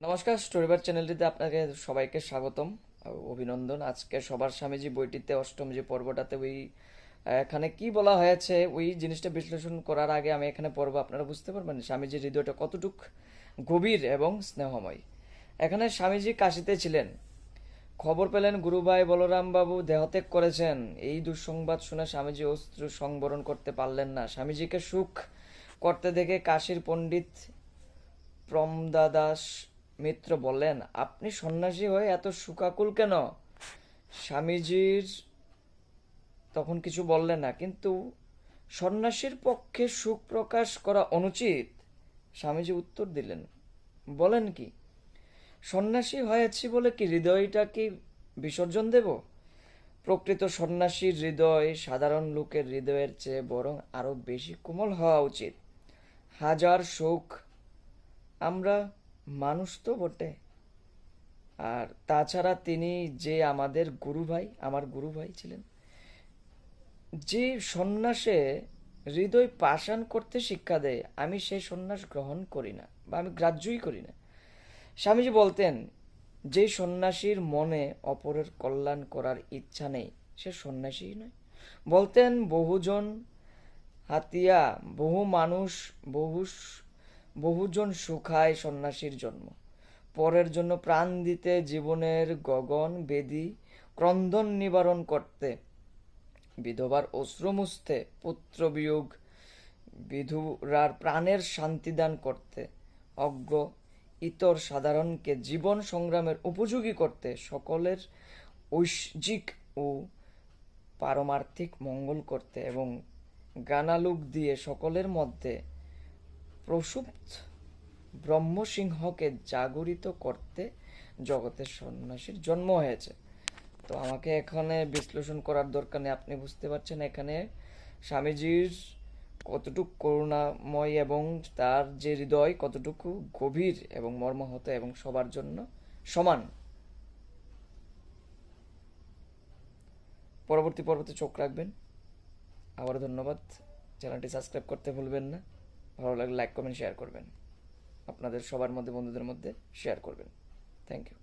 নমস্কার স্টোরিবার চ্যানেলটিতে আপনাকে সবাইকে স্বাগতম অভিনন্দন। আজকে সবার স্বামীজি বইটিতে অষ্টম যে পর্বটাতে ওই এখানে কি বলা হয়েছে, ওই জিনিসটা বিশ্লেষণ করার আগে আমি এখানে পড়ব, আপনারা বুঝতে পারবেন স্বামীজির হৃদয়টা কতটুক গভীর এবং স্নেহময়। এখানে স্বামীজি কাশিতে ছিলেন। খবর পেলেন গুরুভাই বলরামবাবু দেহত্যাগ করেছেন। এই দুঃসংবাদ শুনে স্বামীজি অস্ত্র সংবরণ করতে পারলেন না। স্বামীজিকে সুখ করতে দেখে কাশীর পণ্ডিত প্রমদাদাস মিত্র বললেন, আপনি সন্ন্যাসী হয়ে এত সুকাকুল কেন? স্বামীজির তখন কিছু বললেন না, কিন্তু সন্ন্যাসীর পক্ষে সুখ প্রকাশ করা অনুচিত। স্বামীজি উত্তর দিলেন, বলেন কি, সন্ন্যাসী হয়েছি বলে কি হৃদয়টা কি বিসর্জন দেব? প্রকৃত সন্ন্যাসীর হৃদয় সাধারণ লোকের হৃদয়ের চেয়ে বরং আরও বেশি কোমল হওয়া উচিত। হাজার সুখ আমরা মানুষ তো বটে। আর তাছাড়া তিনি যে আমাদের গুরু ভাই, আমার গুরু ভাই ছিলেন, যে সন্ন্যাসে হৃদয় পাষাণ করতে শিক্ষা দেয়, আমি সেই সন্ন্যাস গ্রহণ করি না বা আমি গ্রাহ্যই করি না। স্বামীজি বলতেন, যে সন্ন্যাসীর মনে অপরের কল্যাণ করার ইচ্ছা নেই, সে সন্ন্যাসী নয়। বলতেন, বহুজন হাতিয়া, বহু মানুষ, বহু বহুজন সুখায় সন্ন্যাসীর জন্ম। পরের জন্য প্রাণ দিতে জীবনের গগন বেদি ক্রন্দন নিবারণ করতে বিধবার অশ্রু মুছতে পুত্র বিয়োগ বিধুরার প্রাণের শান্তিদান করতে অজ্ঞ ইতর সাধারণকে জীবন সংগ্রামের উপযোগী করতে সকলের ঐশ্বিক ও পারমার্থিক মঙ্গল করতে এবং গানালুক দিয়ে সকলের মধ্যে প্রসুপ্ত ব্রহ্মসিংহকে জাগরিত করতে জগতের সন্ন্যাসীর জন্ম হয়েছে। তো আমাকে এখানে বিশ্লেষণ করার দরকার নেই, আপনি বুঝতে পারছেন এখানে স্বামীজির কতটুকু করুণাময় এবং তার যে হৃদয় কতটুকু গভীর এবং মর্মাহত এবং সবার জন্য সমান। পরবর্তী পর্বতে চোখ রাখবেন। আবারও ধন্যবাদ। চ্যানেলটি সাবস্ক্রাইব করতে ভুলবেন না। ভালো লাগলে লাইক কমেন্ট শেয়ার করবেন। আপনাদের সবার মধ্যে, বন্ধুদের মধ্যে শেয়ার করবেন। Thank you